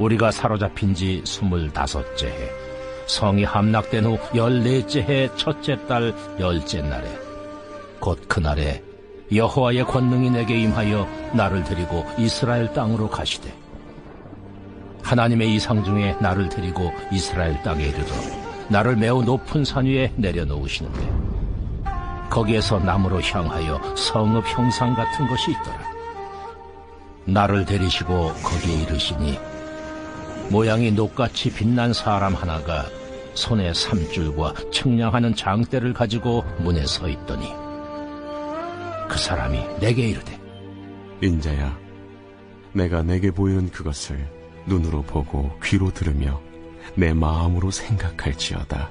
우리가 사로잡힌 지 스물다섯째 해, 성이 함락된 후 열넷째 해 첫째 달 열째 날에, 곧 그날에 여호와의 권능이 내게 임하여 나를 데리고 이스라엘 땅으로 가시되, 하나님의 이상 중에 나를 데리고 이스라엘 땅에 이르러 나를 매우 높은 산 위에 내려놓으시는데, 거기에서 나무로 향하여 성읍 형상 같은 것이 있더라. 나를 데리시고 거기에 이르시니 모양이 녹같이 빛난 사람 하나가 손에 삼줄과 측량하는 장대를 가지고 문에 서 있더니 그 사람이 내게 이르되 인자야, 내가 내게 보이는 그것을 눈으로 보고 귀로 들으며 내 마음으로 생각할지어다.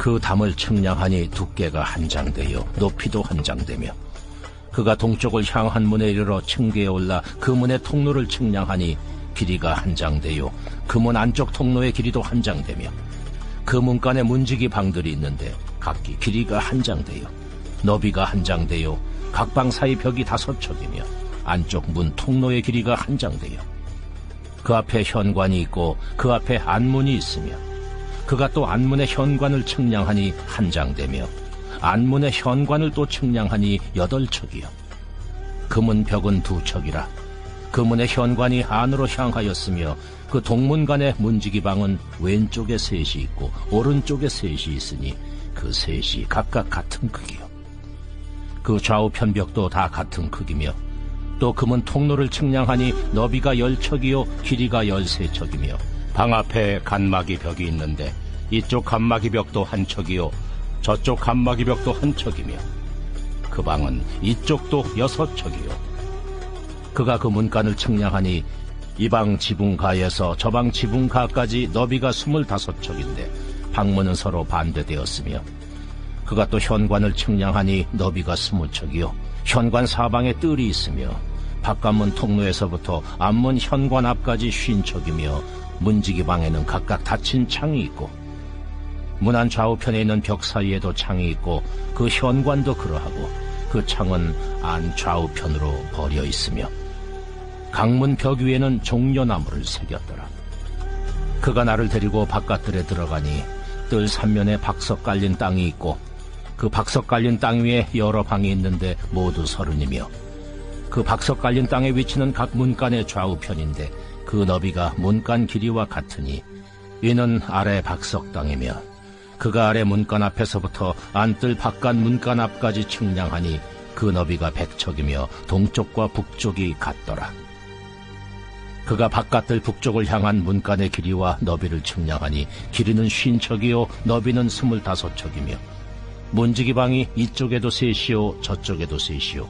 그 담을 측량하니 두께가 한 장되요. 높이도 한 장되며 그가 동쪽을 향한 문에 이르러 층계에 올라 그 문의 통로를 측량하니 길이가 한 장되요. 그 문 안쪽 통로의 길이도 한 장되며 그 문간에 문지기 방들이 있는데 각기 길이가 한 장되요. 너비가 한 장되요. 각 방 사이 벽이 다섯 척이며 안쪽 문 통로의 길이가 한 장되요. 그 앞에 현관이 있고 그 앞에 안문이 있으며 그가 또 안문의 현관을 측량하니 한 장되며 안문의 현관을 또 측량하니 여덟 척이요 그문 벽은 두 척이라 그 문의 현관이 안으로 향하였으며 그 동문간의 문지기 방은 왼쪽에 셋이 있고 오른쪽에 셋이 있으니 그 셋이 각각 같은 크기요. 그 좌우편 벽도 다 같은 크기며 또그문 통로를 측량하니 너비가 열 척이요 길이가 열세 척이며 방 앞에 간막이 벽이 있는데 이쪽 간막이 벽도 한 척이요 저쪽 간막이 벽도 한 척이며 그 방은 이쪽도 여섯 척이요. 그가 그 문간을 측량하니 이 방 지붕가에서 저 방 지붕가까지 너비가 스물다섯 척인데 방문은 서로 반대되었으며 그가 또 현관을 측량하니 너비가 스무 척이요. 현관 사방에 뜰이 있으며 바깥문 통로에서부터 앞문 현관 앞까지 쉰 척이며 문지기 방에는 각각 닫힌 창이 있고 문안 좌우편에 있는 벽 사이에도 창이 있고 그 현관도 그러하고 그 창은 안 좌우편으로 버려 있으며 강문 벽 위에는 종려나무를 새겼더라. 그가 나를 데리고 바깥들에 들어가니 뜰 삼면에 박석 깔린 땅이 있고 그 박석 깔린 땅 위에 여러 방이 있는데 모두 서른이며 그 박석 깔린 땅의 위치는 각 문간의 좌우편인데 그 너비가 문간 길이와 같으니 이는 아래 박석 땅이며 그가 아래 문간 앞에서부터 안뜰 바깥 문간 앞까지 측량하니 그 너비가 백척이며 동쪽과 북쪽이 같더라. 그가 바깥들 북쪽을 향한 문간의 길이와 너비를 측량하니 길이는 쉰 척이요 너비는 스물다섯 척이며 문지기 방이 이쪽에도 셋이요 저쪽에도 셋이요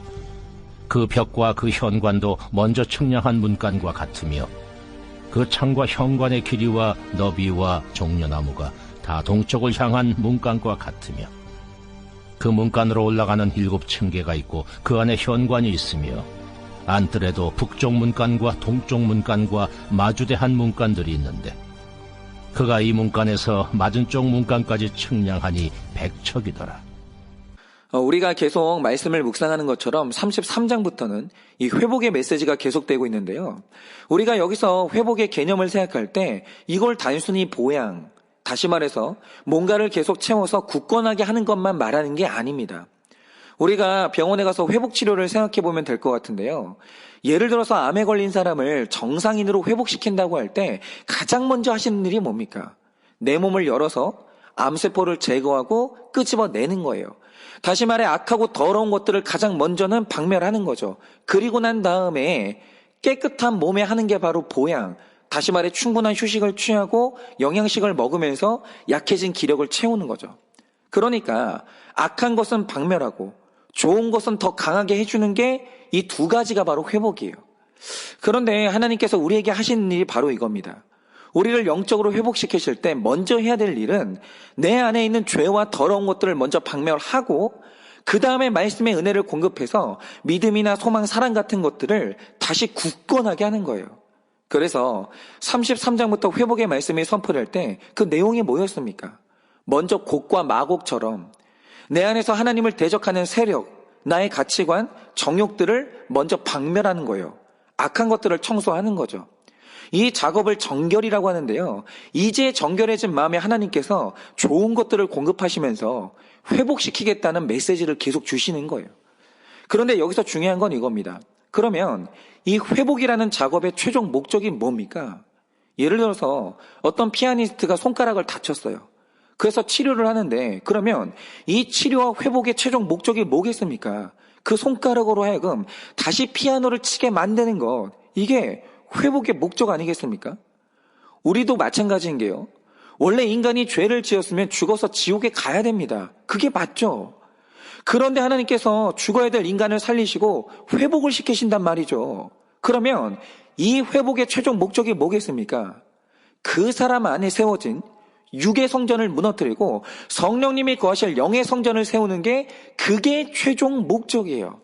그 벽과 그 현관도 먼저 측량한 문간과 같으며 그 창과 현관의 길이와 너비와 종려나무가 다 동쪽을 향한 문간과 같으며 그 문간으로 올라가는 일곱 층계가 있고 그 안에 현관이 있으며 안뜰에도 북쪽 문간과 동쪽 문간과 마주대한 문간들이 있는데 그가 이 문간에서 맞은 쪽 문간까지 측량하니 백척이더라. 어, 우리가 계속 말씀을 묵상하는 것처럼 33장부터는 이 회복의 메시지가 계속되고 있는데요. 우리가 여기서 회복의 개념을 생각할 때 이걸 단순히 보양, 다시 말해서 뭔가를 계속 채워서 굳건하게 하는 것만 말하는 게 아닙니다. 우리가 병원에 가서 회복 치료를 생각해 보면 될 것 같은데요. 예를 들어서 암에 걸린 사람을 정상인으로 회복시킨다고 할 때 가장 먼저 하시는 일이 뭡니까? 내 몸을 열어서 암세포를 제거하고 끄집어내는 거예요. 다시 말해 악하고 더러운 것들을 가장 먼저는 박멸하는 거죠. 그리고 난 다음에 깨끗한 몸에 하는 게 바로 보양. 다시 말해 충분한 휴식을 취하고 영양식을 먹으면서 약해진 기력을 채우는 거죠. 그러니까 악한 것은 박멸하고 좋은 것은 더 강하게 해주는 게 이 두 가지가 바로 회복이에요. 그런데 하나님께서 우리에게 하시는 일이 바로 이겁니다. 우리를 영적으로 회복시키실 때 먼저 해야 될 일은 내 안에 있는 죄와 더러운 것들을 먼저 박멸하고 그 다음에 말씀의 은혜를 공급해서 믿음이나 소망, 사랑 같은 것들을 다시 굳건하게 하는 거예요. 그래서 33장부터 회복의 말씀이 선포될 때 그 내용이 뭐였습니까? 먼저 곡과 마곡처럼 내 안에서 하나님을 대적하는 세력, 나의 가치관, 정욕들을 먼저 박멸하는 거예요. 악한 것들을 청소하는 거죠. 이 작업을 정결이라고 하는데요. 이제 정결해진 마음에 하나님께서 좋은 것들을 공급하시면서 회복시키겠다는 메시지를 계속 주시는 거예요. 그런데 여기서 중요한 건 이겁니다. 그러면 이 회복이라는 작업의 최종 목적이 뭡니까? 예를 들어서 어떤 피아니스트가 손가락을 다쳤어요. 그래서 치료를 하는데 그러면 이 치료와 회복의 최종 목적이 뭐겠습니까? 그 손가락으로 하여금 다시 피아노를 치게 만드는 것. 이게 회복의 목적 아니겠습니까? 우리도 마찬가지인 게요. 원래 인간이 죄를 지었으면 죽어서 지옥에 가야 됩니다. 그게 맞죠. 그런데 하나님께서 죽어야 될 인간을 살리시고 회복을 시키신단 말이죠. 그러면 이 회복의 최종 목적이 뭐겠습니까? 그 사람 안에 세워진 육의 성전을 무너뜨리고 성령님이 거하실 영의 성전을 세우는 게 그게 최종 목적이에요.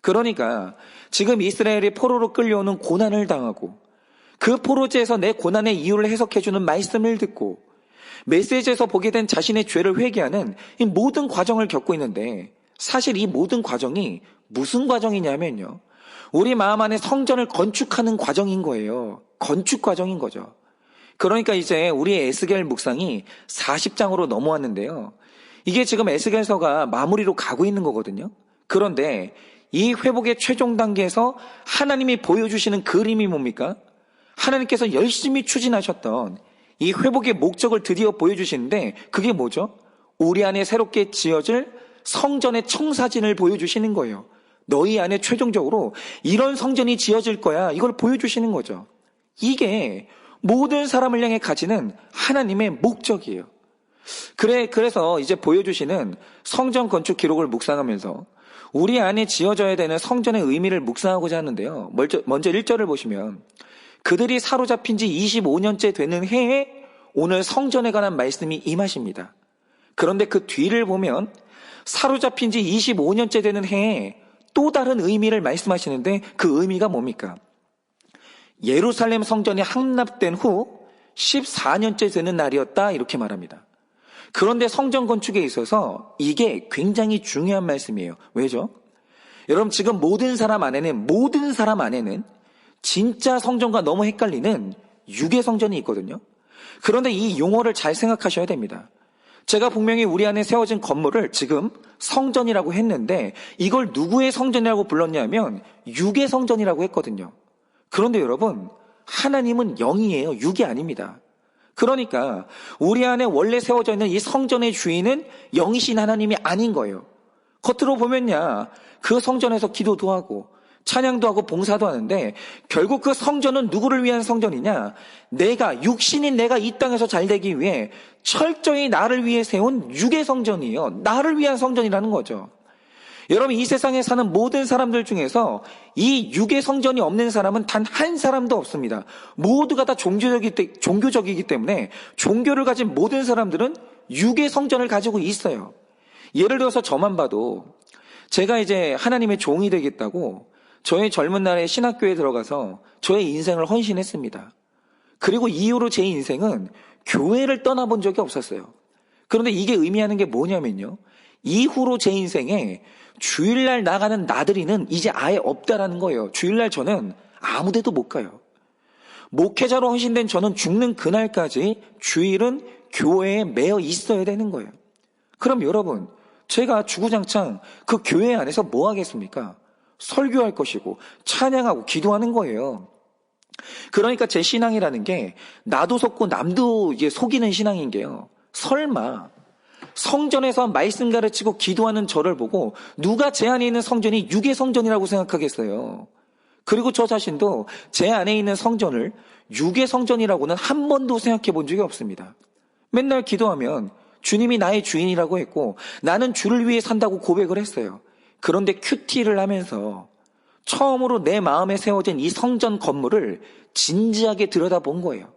그러니까 지금 이스라엘이 포로로 끌려오는 고난을 당하고 그 포로제에서 내 고난의 이유를 해석해주는 말씀을 듣고 메시지에서 보게 된 자신의 죄를 회개하는 이 모든 과정을 겪고 있는데 사실 이 모든 과정이 무슨 과정이냐면요. 우리 마음 안에 성전을 건축하는 과정인 거예요. 건축 과정인 거죠. 그러니까 이제 우리의 에스겔 묵상이 40장으로 넘어왔는데요. 이게 지금 에스겔서가 마무리로 가고 있는 거거든요. 그런데 이 회복의 최종 단계에서 하나님이 보여주시는 그림이 뭡니까? 하나님께서 열심히 추진하셨던 이 회복의 목적을 드디어 보여주시는데 그게 뭐죠? 우리 안에 새롭게 지어질 성전의 청사진을 보여주시는 거예요. 너희 안에 최종적으로 이런 성전이 지어질 거야. 이걸 보여주시는 거죠. 이게 모든 사람을 향해 가지는 하나님의 목적이에요. 그래, 그래서 이제 보여주시는 성전 건축 기록을 묵상하면서 우리 안에 지어져야 되는 성전의 의미를 묵상하고자 하는데요. 먼저, 먼저 1절을 보시면 그들이 사로잡힌 지 25년째 되는 해에 오늘 성전에 관한 말씀이 임하십니다. 그런데 그 뒤를 보면 사로잡힌 지 25년째 되는 해에 또 다른 의미를 말씀하시는데 그 의미가 뭡니까? 예루살렘 성전이 함납된 후 14년째 되는 날이었다 이렇게 말합니다. 그런데 성전 건축에 있어서 이게 굉장히 중요한 말씀이에요. 왜죠? 여러분 지금 모든 사람 안에는 모든 사람 안에는 진짜 성전과 너무 헷갈리는 유괴 성전이 있거든요. 그런데 이 용어를 잘 생각하셔야 됩니다. 제가 분명히 우리 안에 세워진 건물을 지금 성전이라고 했는데 이걸 누구의 성전이라고 불렀냐면 유괴 성전이라고 했거든요. 그런데 여러분, 하나님은 영이에요. 육이 아닙니다. 그러니까 우리 안에 원래 세워져 있는 이 성전의 주인은 영이신 하나님이 아닌 거예요. 겉으로 보면야 그 성전에서 기도도 하고 찬양도 하고 봉사도 하는데 결국 그 성전은 누구를 위한 성전이냐? 내가 육신인 내가 이 땅에서 잘 되기 위해 철저히 나를 위해 세운 육의 성전이에요. 나를 위한 성전이라는 거죠. 여러분 이 세상에 사는 모든 사람들 중에서 이 육의 성전이 없는 사람은 단 한 사람도 없습니다. 모두가 다 종교적이기, 종교적이기 때문에 종교를 가진 모든 사람들은 육의 성전을 가지고 있어요. 예를 들어서 저만 봐도 제가 이제 하나님의 종이 되겠다고 저의 젊은 날에 신학교에 들어가서 저의 인생을 헌신했습니다. 그리고 이후로 제 인생은 교회를 떠나본 적이 없었어요. 그런데 이게 의미하는 게 뭐냐면요. 이후로 제 인생에 주일날 나가는 나들이는 이제 아예 없다라는 거예요. 주일날 저는 아무 데도 못 가요. 목회자로 헌신된 저는 죽는 그날까지 주일은 교회에 매여 있어야 되는 거예요. 그럼 여러분, 제가 주구장창 그 교회 안에서 뭐 하겠습니까? 설교할 것이고, 찬양하고, 기도하는 거예요. 그러니까 제 신앙이라는 게, 나도 속고 남도 이제 속이는 신앙인 게요. 설마, 성전에서 말씀 가르치고 기도하는 저를 보고 누가 제 안에 있는 성전이 육의 성전이라고 생각하겠어요. 그리고 저 자신도 제 안에 있는 성전을 육의 성전이라고는 한 번도 생각해 본 적이 없습니다. 맨날 기도하면 주님이 나의 주인이라고 했고 나는 주를 위해 산다고 고백을 했어요. 그런데 큐티를 하면서 처음으로 내 마음에 세워진 이 성전 건물을 진지하게 들여다본 거예요.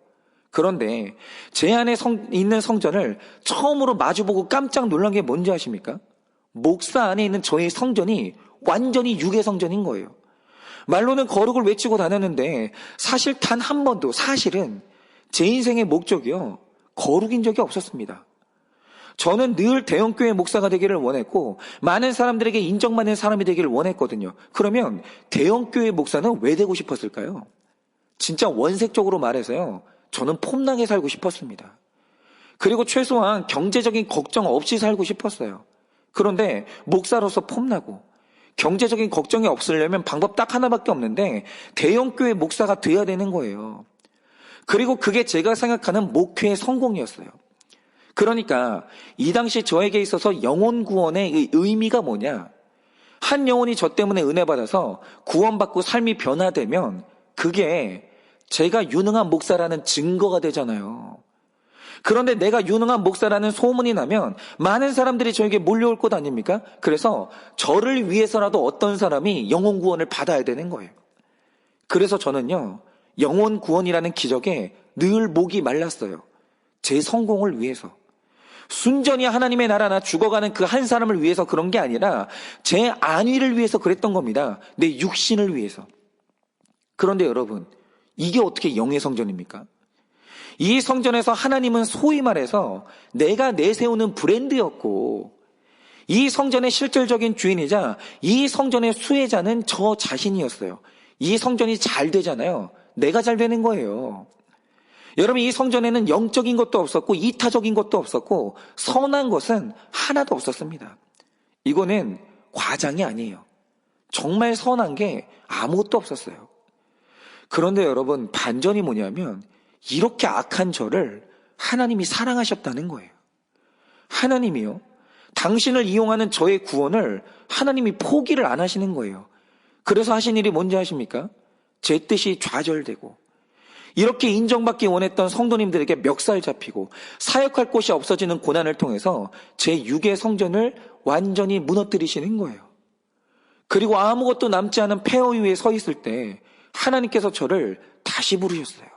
그런데 제 안에 성- 있는 성전을 처음으로 마주보고 깜짝 놀란 게 뭔지 아십니까? 목사 안에 있는 저의 성전이 완전히 육의 성전인 거예요. 말로는 거룩을 외치고 다녔는데 사실 단 한 번도 사실은 제 인생의 목적이요. 거룩인 적이 없었습니다. 저는 늘 대형교회 목사가 되기를 원했고 많은 사람들에게 인정받는 사람이 되기를 원했거든요. 그러면 대형교회 목사는 왜 되고 싶었을까요? 진짜 원색적으로 말해서요. 저는 폼나게 살고 싶었습니다. 그리고 최소한 경제적인 걱정 없이 살고 싶었어요. 그런데 목사로서 폼나고 경제적인 걱정이 없으려면 방법 딱 하나밖에 없는데 대형교회 목사가 돼야 되는 거예요. 그리고 그게 제가 생각하는 목회의 성공이었어요. 그러니까 이 당시 저에게 있어서 영혼 구원의 의- 의미가 뭐냐? 한 영혼이 저 때문에 은혜 받아서 구원받고 삶이 변화되면 그게 제가 유능한 목사라는 증거가 되잖아요. 그런데 내가 유능한 목사라는 소문이 나면 많은 사람들이 저에게 몰려올 것 아닙니까? 그래서 저를 위해서라도 어떤 사람이 영혼 구원을 받아야 되는 거예요. 그래서 저는요, 영혼 구원이라는 기적에 늘 목이 말랐어요. 제 성공을 위해서. 순전히 하나님의 나라나 죽어가는 그 한 사람을 위해서 그런 게 아니라 제 안위를 위해서 그랬던 겁니다. 내 육신을 위해서. 그런데 여러분, 이게 어떻게 영의 성전입니까? 이 성전에서 하나님은 소위 말해서 내가 내세우는 브랜드였고, 이 성전의 실질적인 주인이자 이 성전의 수혜자는 저 자신이었어요. 이 성전이 잘 되잖아요. 내가 잘 되는 거예요. 여러분, 이 성전에는 영적인 것도 없었고, 이타적인 것도 없었고, 선한 것은 하나도 없었습니다. 이거는 과장이 아니에요. 정말 선한 게 아무것도 없었어요. 그런데 여러분, 반전이 뭐냐면, 이렇게 악한 저를 하나님이 사랑하셨다는 거예요. 하나님이요. 당신을 이용하는 저의 구원을 하나님이 포기를 안 하시는 거예요. 그래서 하신 일이 뭔지 아십니까? 제 뜻이 좌절되고, 이렇게 인정받기 원했던 성도님들에게 멱살 잡히고 사역할 곳이 없어지는 고난을 통해서 제 육의 성전을 완전히 무너뜨리시는 거예요. 그리고 아무것도 남지 않은 폐허 위에 서 있을 때 하나님께서 저를 다시 부르셨어요.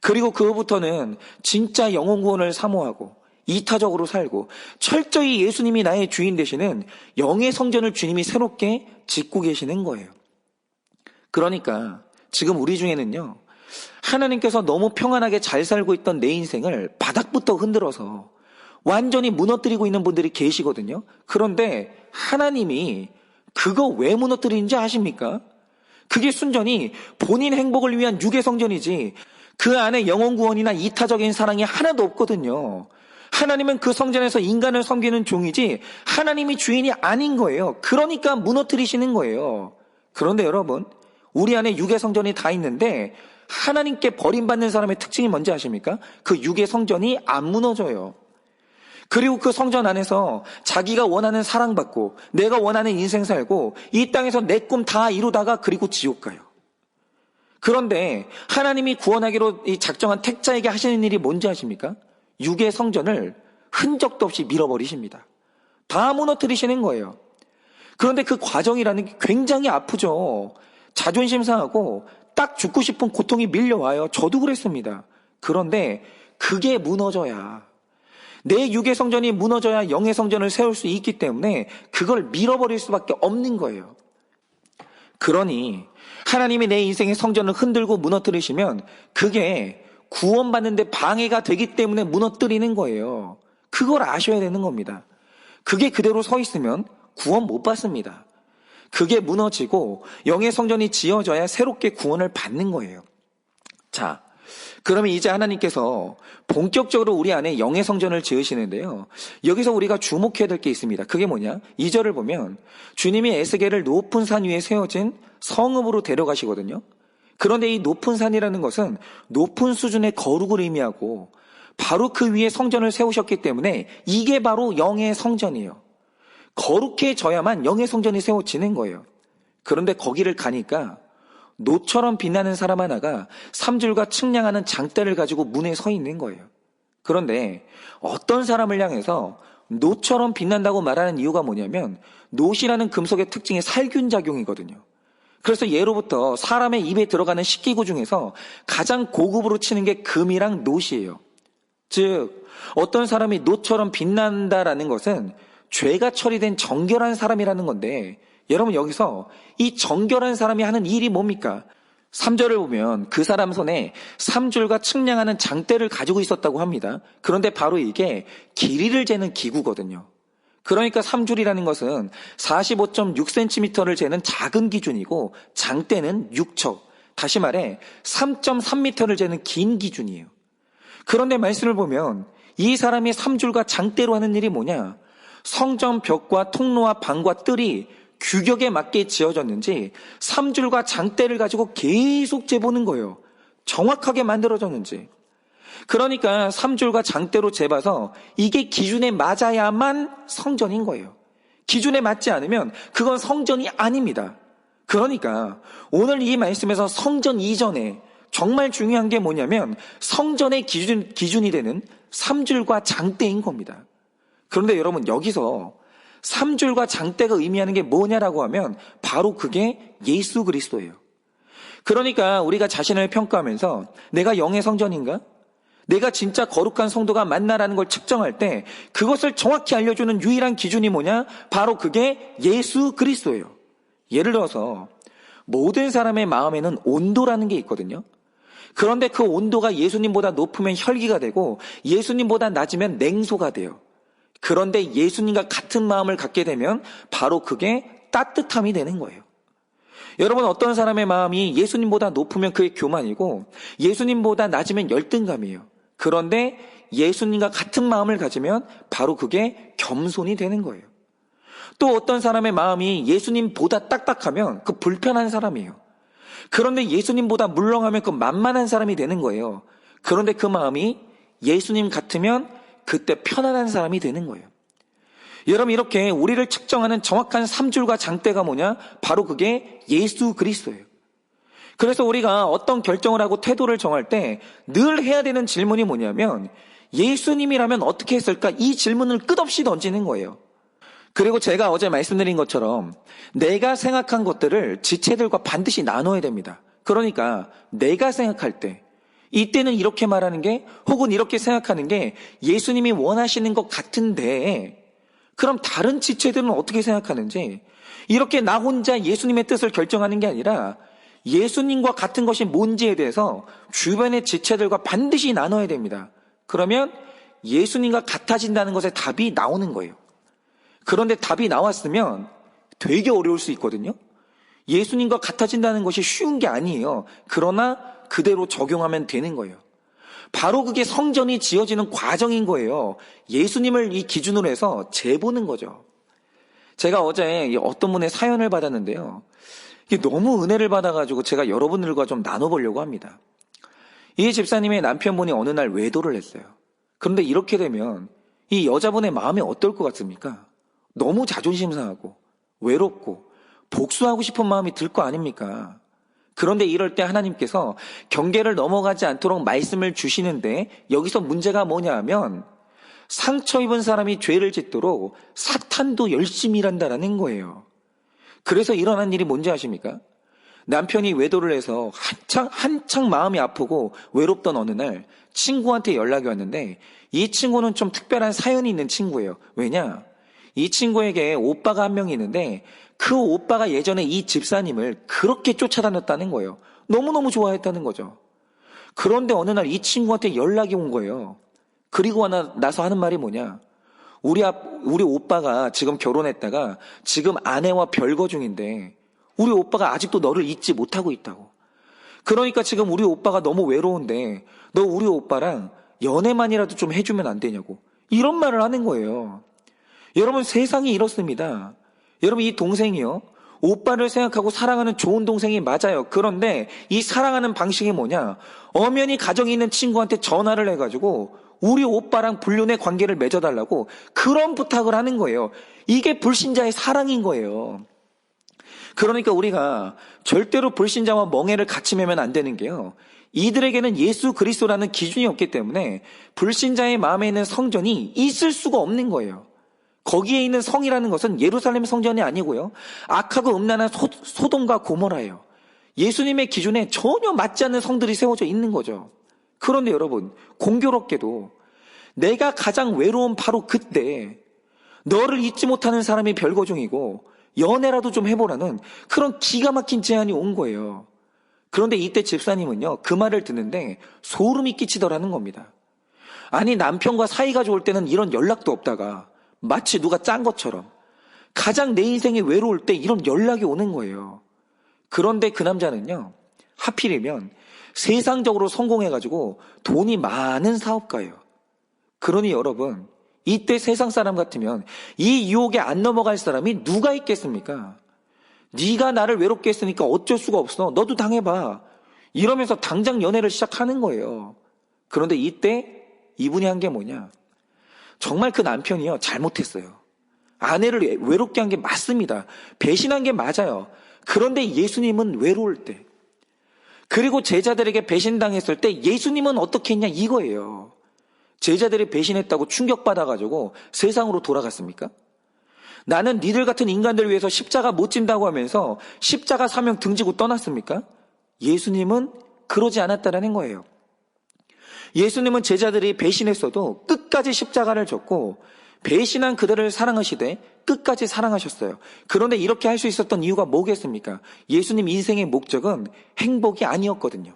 그리고 그 후부터는 진짜 영혼 구원을 사모하고 이타적으로 살고 철저히 예수님이 나의 주인 되시는 영의 성전을 주님이 새롭게 짓고 계시는 거예요. 그러니까 지금 우리 중에는요, 하나님께서 너무 평안하게 잘 살고 있던 내 인생을 바닥부터 흔들어서 완전히 무너뜨리고 있는 분들이 계시거든요. 그런데 하나님이 그거 왜 무너뜨리는지 아십니까? 그게 순전히 본인 행복을 위한 육의 성전이지 그 안에 영혼 구원이나 이타적인 사랑이 하나도 없거든요. 하나님은 그 성전에서 인간을 섬기는 종이지 하나님이 주인이 아닌 거예요. 그러니까 무너뜨리시는 거예요. 그런데 여러분, 우리 안에 육의 성전이 다 있는데 하나님께 버림받는 사람의 특징이 뭔지 아십니까? 그 육의 성전이 안 무너져요. 그리고 그 성전 안에서 자기가 원하는 사랑받고 내가 원하는 인생 살고 이 땅에서 내 꿈 다 이루다가 그리고 지옥 가요. 그런데 하나님이 구원하기로 이 작정한 택자에게 하시는 일이 뭔지 아십니까? 육의 성전을 흔적도 없이 밀어버리십니다. 다 무너뜨리시는 거예요. 그런데 그 과정이라는 게 굉장히 아프죠. 자존심 상하고 딱 죽고 싶은 고통이 밀려와요. 저도 그랬습니다. 그런데 그게 무너져야 내 육의 성전이 무너져야 영의 성전을 세울 수 있기 때문에 그걸 밀어버릴 수밖에 없는 거예요. 그러니 하나님이 내 인생의 성전을 흔들고 무너뜨리시면 그게 구원받는데 방해가 되기 때문에 무너뜨리는 거예요. 그걸 아셔야 되는 겁니다. 그게 그대로 서 있으면 구원 못 받습니다. 그게 무너지고 영의 성전이 지어져야 새롭게 구원을 받는 거예요. 자, 그러면 이제 하나님께서 본격적으로 우리 안에 영의 성전을 지으시는데요. 여기서 우리가 주목해야 될 게 있습니다. 그게 뭐냐? 2절을 보면 주님이 에스겔을 높은 산 위에 세워진 성읍으로 데려가시거든요. 그런데 이 높은 산이라는 것은 높은 수준의 거룩을 의미하고 바로 그 위에 성전을 세우셨기 때문에 이게 바로 영의 성전이에요. 거룩해져야만 영의 성전이 세워지는 거예요. 그런데 거기를 가니까 노처럼 빛나는 사람 하나가 삼줄과 측량하는 장대를 가지고 문에 서 있는 거예요. 그런데 어떤 사람을 향해서 노처럼 빛난다고 말하는 이유가 뭐냐면 노시라는 금속의 특징이 살균 작용이거든요. 그래서 예로부터 사람의 입에 들어가는 식기구 중에서 가장 고급으로 치는 게 금이랑 노시예요. 즉 어떤 사람이 노처럼 빛난다라는 것은 죄가 처리된 정결한 사람이라는 건데 여러분 여기서 이 정결한 사람이 하는 일이 뭡니까? 3절을 보면 그 사람 손에 삼줄과 측량하는 장대를 가지고 있었다고 합니다. 그런데 바로 이게 길이를 재는 기구거든요. 그러니까 3줄이라는 것은 45.6cm를 재는 작은 기준이고 장대는 6척. 다시 말해 3.3m를 재는 긴 기준이에요. 그런데 말씀을 보면 이 사람이 3줄과 장대로 하는 일이 뭐냐? 성전 벽과 통로와 방과 뜰이 규격에 맞게 지어졌는지 3줄과 장대를 가지고 계속 재보는 거예요. 정확하게 만들어졌는지. 그러니까 3줄과 장대로 재봐서 이게 기준에 맞아야만 성전인 거예요. 기준에 맞지 않으면 그건 성전이 아닙니다. 그러니까 오늘 이 말씀에서 성전 이전에 정말 중요한 게 뭐냐면 성전의 기준, 기준이 되는 3줄과 장대인 겁니다. 그런데 여러분 여기서 3줄과 장대가 의미하는 게 뭐냐라고 하면 바로 그게 예수 그리스도예요. 그러니까 우리가 자신을 평가하면서 내가 영의 성전인가? 내가 진짜 거룩한 성도가 맞나라는 걸 측정할 때 그것을 정확히 알려주는 유일한 기준이 뭐냐? 바로 그게 예수 그리스도예요. 예를 들어서 모든 사람의 마음에는 온도라는 게 있거든요. 그런데 그 온도가 예수님보다 높으면 혈기가 되고 예수님보다 낮으면 냉소가 돼요. 그런데 예수님과 같은 마음을 갖게 되면 바로 그게 따뜻함이 되는 거예요. 여러분 어떤 사람의 마음이 예수님보다 높으면 그게 교만이고 예수님보다 낮으면 열등감이에요. 그런데 예수님과 같은 마음을 가지면 바로 그게 겸손이 되는 거예요. 또 어떤 사람의 마음이 예수님보다 딱딱하면 그 불편한 사람이에요. 그런데 예수님보다 물렁하면 그 만만한 사람이 되는 거예요. 그런데 그 마음이 예수님 같으면 그때 편안한 사람이 되는 거예요. 여러분 이렇게 우리를 측정하는 정확한 3줄과 장대가 뭐냐? 바로 그게 예수 그리스도예요. 그래서 우리가 어떤 결정을 하고 태도를 정할 때 늘 해야 되는 질문이 뭐냐면 예수님이라면 어떻게 했을까? 이 질문을 끝없이 던지는 거예요. 그리고 제가 어제 말씀드린 것처럼 내가 생각한 것들을 지체들과 반드시 나눠야 됩니다. 그러니까 내가 생각할 때 이때는 이렇게 말하는 게 혹은 이렇게 생각하는 게 예수님이 원하시는 것 같은데 그럼 다른 지체들은 어떻게 생각하는지 이렇게 나 혼자 예수님의 뜻을 결정하는 게 아니라 예수님과 같은 것이 뭔지에 대해서 주변의 지체들과 반드시 나눠야 됩니다. 그러면 예수님과 같아진다는 것에 답이 나오는 거예요. 그런데 답이 나왔으면 되게 어려울 수 있거든요. 예수님과 같아진다는 것이 쉬운 게 아니에요. 그러나 그대로 적용하면 되는 거예요. 바로 그게 성전이 지어지는 과정인 거예요. 예수님을 이 기준으로 해서 재보는 거죠. 제가 어제 어떤 분의 사연을 받았는데요. 이게 너무 은혜를 받아가지고 제가 여러분들과 좀 나눠보려고 합니다. 이 집사님의 남편분이 어느 날 외도를 했어요. 그런데 이렇게 되면 이 여자분의 마음이 어떨 것 같습니까? 너무 자존심 상하고 외롭고 복수하고 싶은 마음이 들 거 아닙니까? 그런데 이럴 때 하나님께서 경계를 넘어가지 않도록 말씀을 주시는데 여기서 문제가 뭐냐 하면 상처 입은 사람이 죄를 짓도록 사탄도 열심히 일한다라는 거예요. 그래서 일어난 일이 뭔지 아십니까? 남편이 외도를 해서 한창, 한창 마음이 아프고 외롭던 어느 날 친구한테 연락이 왔는데 이 친구는 좀 특별한 사연이 있는 친구예요. 왜냐? 이 친구에게 오빠가 한명 있는데 그 오빠가 예전에 이 집사님을 그렇게 쫓아다녔다는 거예요. 너무너무 좋아했다는 거죠. 그런데 어느 날 이 친구한테 연락이 온 거예요. 그리고 나서 하는 말이 뭐냐? 우리 앞, 우리 오빠가 지금 결혼했다가 지금 아내와 별거 중인데 우리 오빠가 아직도 너를 잊지 못하고 있다고. 그러니까 지금 우리 오빠가 너무 외로운데 너 우리 오빠랑 연애만이라도 좀 해주면 안 되냐고. 이런 말을 하는 거예요. 여러분 세상이 이렇습니다. 여러분 이 동생이요. 오빠를 생각하고 사랑하는 좋은 동생이 맞아요. 그런데 이 사랑하는 방식이 뭐냐? 엄연히 가정이 있는 친구한테 전화를 해가지고 우리 오빠랑 불륜의 관계를 맺어달라고 그런 부탁을 하는 거예요. 이게 불신자의 사랑인 거예요. 그러니까 우리가 절대로 불신자와 멍해를 같이 매면 안 되는 게요. 이들에게는 예수 그리스도라는 기준이 없기 때문에 불신자의 마음에 있는 성전이 있을 수가 없는 거예요. 거기에 있는 성이라는 것은 예루살렘 성전이 아니고요. 악하고 음란한 소, 소돔과 고모라예요. 예수님의 기준에 전혀 맞지 않는 성들이 세워져 있는 거죠. 그런데 여러분, 공교롭게도 내가 가장 외로운 바로 그때 너를 잊지 못하는 사람이 별거 중이고 연애라도 좀 해보라는 그런 기가 막힌 제안이 온 거예요. 그런데 이때 집사님은요, 그 말을 듣는데 소름이 끼치더라는 겁니다. 아니, 남편과 사이가 좋을 때는 이런 연락도 없다가 마치 누가 짠 것처럼 가장 내 인생이 외로울 때 이런 연락이 오는 거예요. 그런데 그 남자는요, 하필이면 세상적으로 성공해가지고 돈이 많은 사업가예요. 그러니 여러분, 이때 세상 사람 같으면 이 유혹에 안 넘어갈 사람이 누가 있겠습니까? 네가 나를 외롭게 했으니까 어쩔 수가 없어. 너도 당해봐. 이러면서 당장 연애를 시작하는 거예요. 그런데 이때 이분이 한 게 뭐냐? 정말 그 남편이요 잘못했어요. 아내를 외롭게 한 게 맞습니다. 배신한 게 맞아요. 그런데 예수님은 외로울 때, 그리고 제자들에게 배신당했을 때 예수님은 어떻게 했냐 이거예요. 제자들이 배신했다고 충격받아가지고 세상으로 돌아갔습니까? 나는 니들 같은 인간들 위해서 십자가 못 진다고 하면서 십자가 사명 등지고 떠났습니까? 예수님은 그러지 않았다라는 거예요. 예수님은 제자들이 배신했어도 끝까지 십자가를 졌고 배신한 그들을 사랑하시되 끝까지 사랑하셨어요. 그런데 이렇게 할 수 있었던 이유가 뭐겠습니까? 예수님 인생의 목적은 행복이 아니었거든요.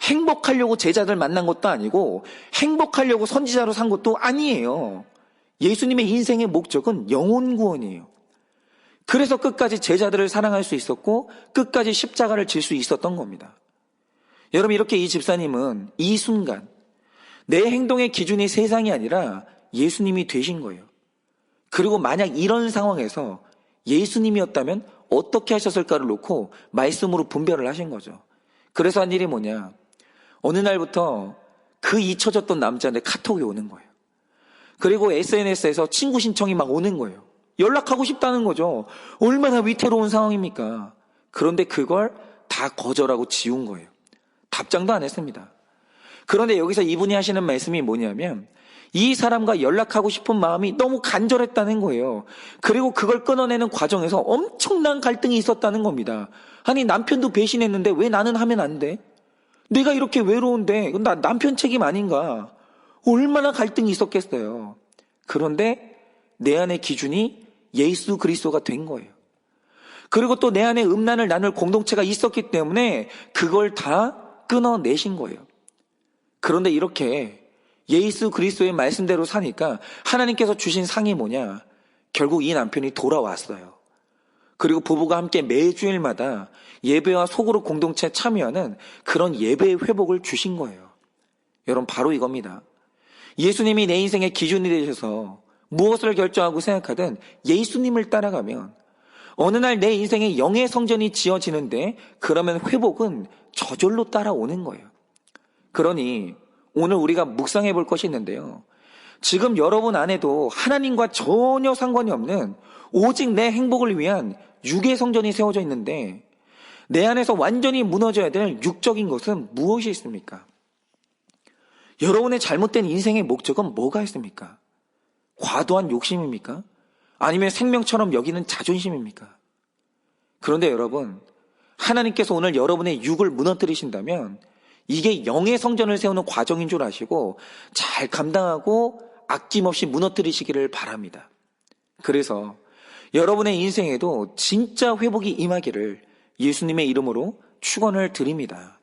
행복하려고 제자들 만난 것도 아니고 행복하려고 선지자로 산 것도 아니에요. 예수님의 인생의 목적은 영혼 구원이에요. 그래서 끝까지 제자들을 사랑할 수 있었고 끝까지 십자가를 질 수 있었던 겁니다. 여러분 이렇게 이 집사님은 이 순간 내 행동의 기준이 세상이 아니라 예수님이 되신 거예요. 그리고 만약 이런 상황에서 예수님이었다면 어떻게 하셨을까를 놓고 말씀으로 분별을 하신 거죠. 그래서 한 일이 뭐냐. 어느 날부터 그 잊혀졌던 남자한테 카톡이 오는 거예요. 그리고 SNS에서 친구 신청이 막 오는 거예요. 연락하고 싶다는 거죠. 얼마나 위태로운 상황입니까? 그런데 그걸 다 거절하고 지운 거예요. 답장도 안 했습니다. 그런데 여기서 이분이 하시는 말씀이 뭐냐면 이 사람과 연락하고 싶은 마음이 너무 간절했다는 거예요. 그리고 그걸 끊어내는 과정에서 엄청난 갈등이 있었다는 겁니다. 아니 남편도 배신했는데 왜 나는 하면 안 돼? 내가 이렇게 외로운데 나 남편 책임 아닌가? 얼마나 갈등이 있었겠어요. 그런데 내 안의 기준이 예수 그리스도가 된 거예요. 그리고 또 내 안에 음란을 나눌 공동체가 있었기 때문에 그걸 다 끊어내신 거예요. 그런데 이렇게 예수 그리스도의 말씀대로 사니까 하나님께서 주신 상이 뭐냐? 결국 이 남편이 돌아왔어요. 그리고 부부가 함께 매주일마다 예배와 속으로 공동체에 참여하는 그런 예배의 회복을 주신 거예요. 여러분, 바로 이겁니다. 예수님이 내 인생의 기준이 되셔서 무엇을 결정하고 생각하든 예수님을 따라가면 어느 날 내 인생에 영의 성전이 지어지는데 그러면 회복은 저절로 따라오는 거예요. 그러니 오늘 우리가 묵상해 볼 것이 있는데요. 지금 여러분 안에도 하나님과 전혀 상관이 없는 오직 내 행복을 위한 육의 성전이 세워져 있는데 내 안에서 완전히 무너져야 될 육적인 것은 무엇이 있습니까? 여러분의 잘못된 인생의 목적은 뭐가 있습니까? 과도한 욕심입니까? 아니면 생명처럼 여기는 자존심입니까? 그런데 여러분, 하나님께서 오늘 여러분의 육을 무너뜨리신다면 이게 영의 성전을 세우는 과정인 줄 아시고 잘 감당하고 아낌없이 무너뜨리시기를 바랍니다. 그래서 여러분의 인생에도 진짜 회복이 임하기를 예수님의 이름으로 축원을 드립니다.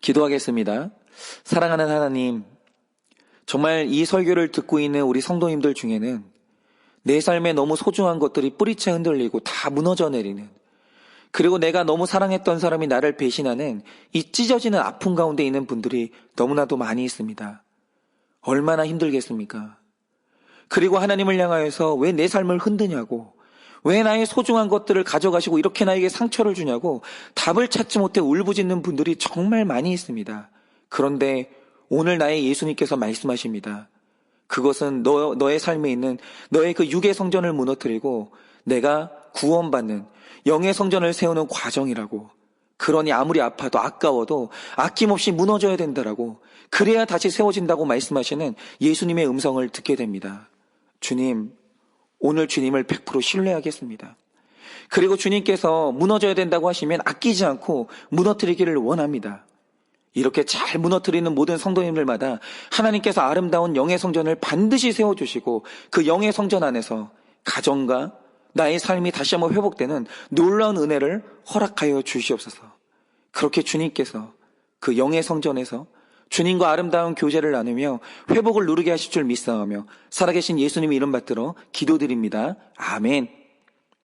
기도하겠습니다. 사랑하는 하나님, 정말 이 설교를 듣고 있는 우리 성도님들 중에는 내 삶에 너무 소중한 것들이 뿌리채 흔들리고 다 무너져 내리는 그리고 내가 너무 사랑했던 사람이 나를 배신하는 이 찢어지는 아픔 가운데 있는 분들이 너무나도 많이 있습니다. 얼마나 힘들겠습니까? 그리고 하나님을 향하여서 왜 내 삶을 흔드냐고, 왜 나의 소중한 것들을 가져가시고 이렇게 나에게 상처를 주냐고 답을 찾지 못해 울부짖는 분들이 정말 많이 있습니다. 그런데 오늘 나의 예수님께서 말씀하십니다. 그것은 너, 너의 삶에 있는 너의 그 육의 성전을 무너뜨리고 내가 구원받는 영의 성전을 세우는 과정이라고. 그러니 아무리 아파도 아까워도 아낌없이 무너져야 된다라고. 그래야 다시 세워진다고 말씀하시는 예수님의 음성을 듣게 됩니다. 주님, 오늘 주님을 100% 신뢰하겠습니다. 그리고 주님께서 무너져야 된다고 하시면 아끼지 않고 무너뜨리기를 원합니다. 이렇게 잘 무너뜨리는 모든 성도님들마다 하나님께서 아름다운 영의 성전을 반드시 세워주시고 그 영의 성전 안에서 가정과 나의 삶이 다시 한번 회복되는 놀라운 은혜를 허락하여 주시옵소서. 그렇게 주님께서 그 영의 성전에서 주님과 아름다운 교제를 나누며 회복을 누르게 하실 줄 믿사오며 살아계신 예수님 이름 받들어 기도드립니다. 아멘.